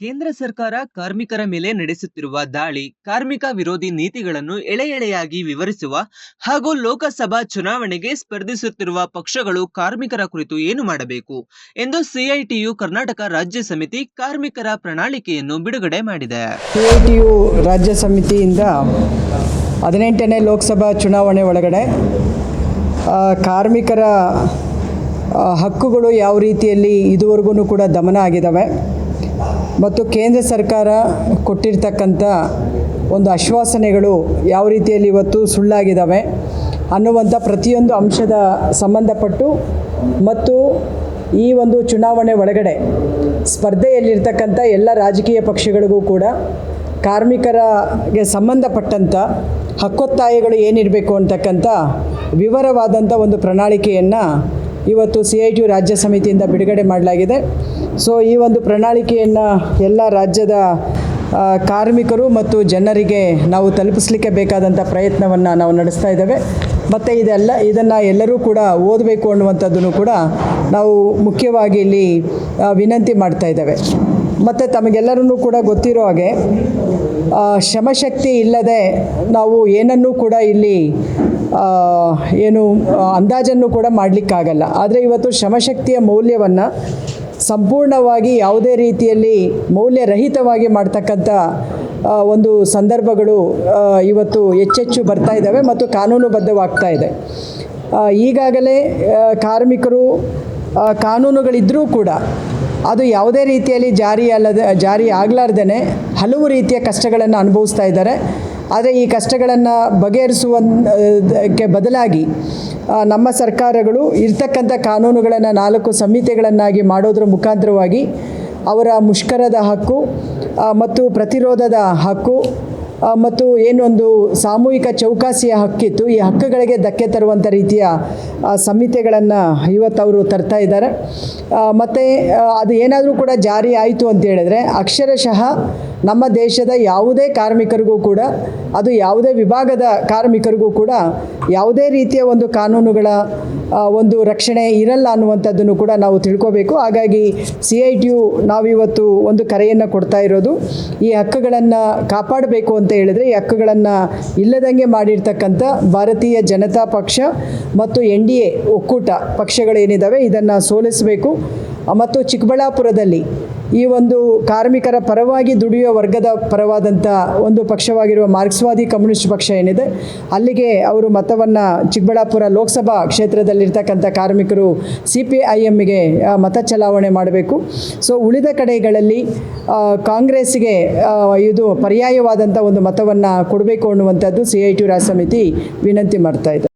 ಕೇಂದ್ರ ಸರ್ಕಾರ ಕಾರ್ಮಿಕರ ಮೇಲೆ ನಡೆಸುತ್ತಿರುವ ದಾಳಿ, ಕಾರ್ಮಿಕ ವಿರೋಧಿ ನೀತಿಗಳನ್ನು ಎಳೆ ಎಳೆಯಾಗಿ ವಿವರಿಸುವ ಹಾಗೂ ಲೋಕಸಭಾ ಚುನಾವಣೆಗೆ ಸ್ಪರ್ಧಿಸುತ್ತಿರುವ ಪಕ್ಷಗಳು ಕಾರ್ಮಿಕರ ಕುರಿತು ಏನು ಮಾಡಬೇಕು ಎಂದು ಸಿಐಟಿಯು ಕರ್ನಾಟಕ ರಾಜ್ಯ ಸಮಿತಿ ಕಾರ್ಮಿಕರ ಪ್ರಣಾಳಿಕೆಯನ್ನು ಬಿಡುಗಡೆ ಮಾಡಿದೆ. ಸಿಐಟಿಯು ರಾಜ್ಯ ಸಮಿತಿಯಿಂದ ಹದಿನೆಂಟನೇ ಲೋಕಸಭಾ ಚುನಾವಣೆ ಒಳಗಡೆ ಕಾರ್ಮಿಕರ ಹಕ್ಕುಗಳು ಯಾವ ರೀತಿಯಲ್ಲಿ ಇದುವರೆಗೂ ಕೂಡ ದಮನ ಆಗಿದ್ದಾವೆ. ಮತ್ತು ಕೇಂದ್ರ ಸರ್ಕಾರ ಕೊಟ್ಟಿರ್ತಕ್ಕಂಥ ಒಂದು ಆಶ್ವಾಸನೆಗಳು ಯಾವ ರೀತಿಯಲ್ಲಿ ಇವತ್ತು ಸುಳ್ಳಾಗಿದ್ದಾವೆ ಅನ್ನುವಂಥ ಪ್ರತಿಯೊಂದು ಅಂಶದ ಸಂಬಂಧಪಟ್ಟು ಮತ್ತು ಈ ಒಂದು ಚುನಾವಣೆ ಒಳಗಡೆ ಸ್ಪರ್ಧೆಯಲ್ಲಿರ್ತಕ್ಕಂಥ ಎಲ್ಲ ರಾಜಕೀಯ ಪಕ್ಷಗಳಿಗೂ ಕೂಡ ಕಾರ್ಮಿಕರಿಗೆ ಸಂಬಂಧಪಟ್ಟಂಥ ಹಕ್ಕೊತ್ತಾಯಗಳು ಏನಿರಬೇಕು ಅಂತಕ್ಕಂಥ ವಿವರವಾದಂಥ ಒಂದು ಪ್ರಣಾಳಿಕೆಯನ್ನು ಇವತ್ತು ಸಿ ಐ ಟಿ ರಾಜ್ಯ ಸಮಿತಿಯಿಂದ ಬಿಡುಗಡೆ ಮಾಡಲಾಗಿದೆ. ಸೊ ಈ ಒಂದು ಪ್ರಣಾಳಿಕೆಯನ್ನು ಎಲ್ಲ ರಾಜ್ಯದ ಕಾರ್ಮಿಕರು ಮತ್ತು ಜನರಿಗೆ ನಾವು ತಲುಪಿಸಲಿಕ್ಕೆ ಬೇಕಾದಂಥ ಪ್ರಯತ್ನವನ್ನು ನಾವು ನಡೆಸ್ತಾ ಇದ್ದೇವೆ. ಮತ್ತು ಇದೆಲ್ಲ, ಇದನ್ನು ಎಲ್ಲರೂ ಕೂಡ ಓದಬೇಕು ಅನ್ನುವಂಥದ್ದನ್ನು ಕೂಡ ನಾವು ಮುಖ್ಯವಾಗಿ ಇಲ್ಲಿ ವಿನಂತಿ ಮಾಡ್ತಾ ಇದ್ದೇವೆ. ಮತ್ತು ತಮಗೆಲ್ಲರೂ ಕೂಡ ಗೊತ್ತಿರೋ ಹಾಗೆ ಶ್ರಮಶಕ್ತಿ ಇಲ್ಲದೆ ನಾವು ಏನನ್ನೂ ಕೂಡ ಇಲ್ಲಿ ಏನು ಅಂದಾಜನ್ನು ಕೂಡ ಮಾಡಲಿಕ್ಕಾಗಲ್ಲ. ಆದರೆ ಇವತ್ತು ಶ್ರಮಶಕ್ತಿಯ ಮೌಲ್ಯವನ್ನು ಸಂಪೂರ್ಣವಾಗಿ ಯಾವುದೇ ರೀತಿಯಲ್ಲಿ ಮೌಲ್ಯರಹಿತವಾಗಿ ಮಾಡ್ತಕ್ಕಂಥ ಒಂದು ಸಂದರ್ಭಗಳು ಇವತ್ತು ಹೆಚ್ಚೆಚ್ಚು ಬರ್ತಾ ಇದ್ದಾವೆ ಮತ್ತು ಕಾನೂನುಬದ್ಧವಾಗ್ತಾ ಇದೆ. ಈಗಾಗಲೇ ಕಾರ್ಮಿಕರು ಕಾನೂನುಗಳಿದ್ದರೂ ಕೂಡ ಅದು ಯಾವುದೇ ರೀತಿಯಲ್ಲಿ ಜಾರಿ ಅಲ್ಲದೆ, ಜಾರಿ ಆಗಲಾರ್ದೇ ಹಲವು ರೀತಿಯ ಕಷ್ಟಗಳನ್ನು ಅನುಭವಿಸ್ತಾ ಇದ್ದಾರೆ. ಆದರೆ ಈ ಕಷ್ಟಗಳನ್ನು ಬಗೆಹರಿಸುವಕ್ಕೆ ಬದಲಾಗಿ ನಮ್ಮ ಸರ್ಕಾರಗಳು ಇರ್ತಕ್ಕಂಥ ಕಾನೂನುಗಳನ್ನು ನಾಲ್ಕು ಸಂಹಿತೆಗಳನ್ನಾಗಿ ಮಾಡೋದ್ರ ಮುಖಾಂತರವಾಗಿ ಅವರ ಮುಷ್ಕರದ ಹಕ್ಕು ಮತ್ತು ಪ್ರತಿರೋಧದ ಹಕ್ಕು ಮತ್ತು ಏನೊಂದು ಸಾಮೂಹಿಕ ಚೌಕಾಸಿಯ ಹಕ್ಕಿತ್ತು. ಈ ಹಕ್ಕುಗಳಿಗೆ ಧಕ್ಕೆ ತರುವಂಥ ರೀತಿಯ ಸಂಹಿತೆಗಳನ್ನು ಅವರು ತರ್ತಾ ಇದ್ದಾರೆ. ಮತ್ತು ಅದು ಏನಾದರೂ ಕೂಡ ಜಾರಿ ಆಯಿತು ಅಂತ ಹೇಳಿದ್ರೆ ಅಕ್ಷರಶಃ ನಮ್ಮ ದೇಶದ ಯಾವುದೇ ಕಾರ್ಮಿಕರಿಗೂ ಕೂಡ, ಅದು ಯಾವುದೇ ವಿಭಾಗದ ಕಾರ್ಮಿಕರಿಗೂ ಕೂಡ ಯಾವುದೇ ರೀತಿಯ ಒಂದು ಕಾನೂನುಗಳ ಒಂದು ರಕ್ಷಣೆ ಇರಲ್ಲ ಅನ್ನುವಂಥದ್ದನ್ನು ಕೂಡ ನಾವು ತಿಳ್ಕೋಬೇಕು. ಹಾಗಾಗಿ ಸಿ ಐ ಟಿ ಯು ನಾವಿವತ್ತು ಒಂದು ಕರೆಯನ್ನು ಕೊಡ್ತಾ ಇರೋದು. ಈ ಹಕ್ಕುಗಳನ್ನು ಕಾಪಾಡಬೇಕು ಅಂತ ಹೇಳಿದ್ರೆ ಈ ಹಕ್ಕುಗಳನ್ನು ಇಲ್ಲದಂಗೆ ಮಾಡಿರ್ತಕ್ಕಂಥ ಭಾರತೀಯ ಜನತಾ ಪಕ್ಷ ಮತ್ತು ಎನ್ ಡಿ ಎ ಒಕ್ಕೂಟ ಪಕ್ಷಗಳೇನಿದ್ದಾವೆ ಇದನ್ನು ಸೋಲಿಸಬೇಕು. ಮತ್ತು ಚಿಕ್ಕಬಳ್ಳಾಪುರದಲ್ಲಿ ಈ ಒಂದು ಕಾರ್ಮಿಕರ ಪರವಾಗಿ ದುಡಿಯುವ ವರ್ಗದ ಪರವಾದಂಥ ಒಂದು ಪಕ್ಷವಾಗಿರುವ ಮಾರ್ಕ್ಸ್ವಾದಿ ಕಮ್ಯುನಿಸ್ಟ್ ಪಕ್ಷ ಏನಿದೆ, ಅಲ್ಲಿಗೆ ಅವರು ಮತವನ್ನು ಚಿಕ್ಕಬಳ್ಳಾಪುರ ಲೋಕಸಭಾ ಕ್ಷೇತ್ರದಲ್ಲಿರ್ತಕ್ಕಂಥ ಕಾರ್ಮಿಕರು ಸಿ ಪಿ ಐ ಎಮ್ಗೆ ಮತ ಚಲಾವಣೆ ಮಾಡಬೇಕು. ಸೊ, ಉಳಿದ ಕಡೆಗಳಲ್ಲಿ ಕಾಂಗ್ರೆಸ್ಗೆ ಇದು ಪರ್ಯಾಯವಾದಂಥ ಒಂದು ಮತವನ್ನು ಕೊಡಬೇಕು ಅನ್ನುವಂಥದ್ದು ಸಿ ಐ ಟಿ ಸಮಿತಿ ವಿನಂತಿ ಮಾಡ್ತಾ ಇದೆ.